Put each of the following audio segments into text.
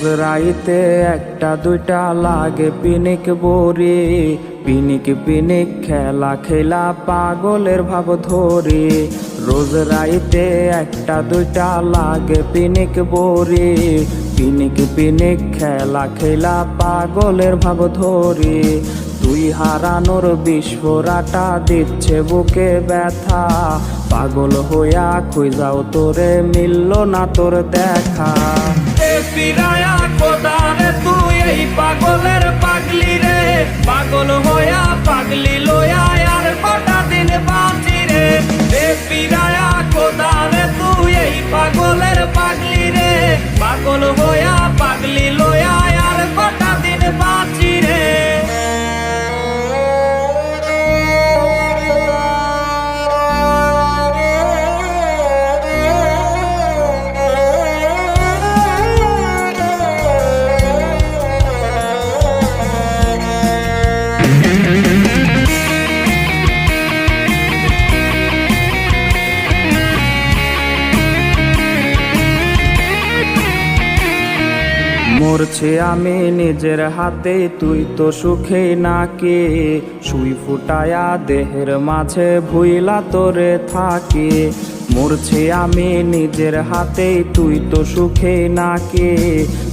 রোজ রাইতে একটা, দুইটা লাগে পিনিক বরি পিনিক পিনিক খেলা খেলা পাগলের ভাব ধরি। রোজ রাইতে একটা, দুইটা লাগে পিনিক বরি পিনিক পিনিক খেলা খেলা পাগলের ভাব ধরি। তুই হারানোর বিস্ফোরাটা দিচ্ছে বুকে ব্যথা। পাগল হইয়া খুঁজাও তোরে মিলল না তোর দেখা। তুই এই পাগলের পাগলি রে। পাগল হইয়া পাগলি লয়া মরছে আমি নিজের হাতে, তুই তো সুখে নাকি? সুই ফুটায়া দেহের মাঝে ভুইলা তোরে থাকি। মরছে আমি নিজের হাতে তুই তো সুখে নাকি?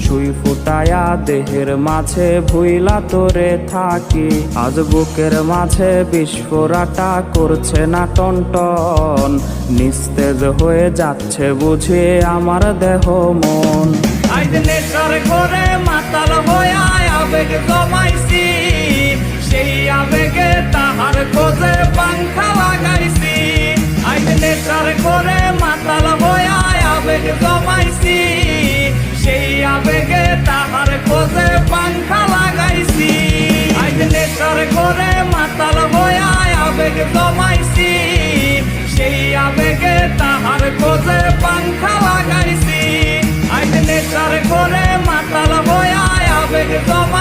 সুই ফুটায়া দেহের মাঝে ভুইলা তোরে থাকি। আজ বুকের মাঝে বিস্ফোরাটা করছে না টনটন। নিস্তেজ হয়ে যাচ্ছে বুঝে আমার দেহ মন। মাতাল আবেগ সেই আবেগে তাহার খোঁজে পাংখা লাগাইছি। আবেগে তাহার খোঁজে পাংখা লাগাইছি। আজ নেশার করে মাতাল হইয়া আবেগ জমাইছি। সেই আবেগে তাহার পাংখা লাগাইছি। আজ নেশার করে মাতাল হইয়া আবেগ জমাইছি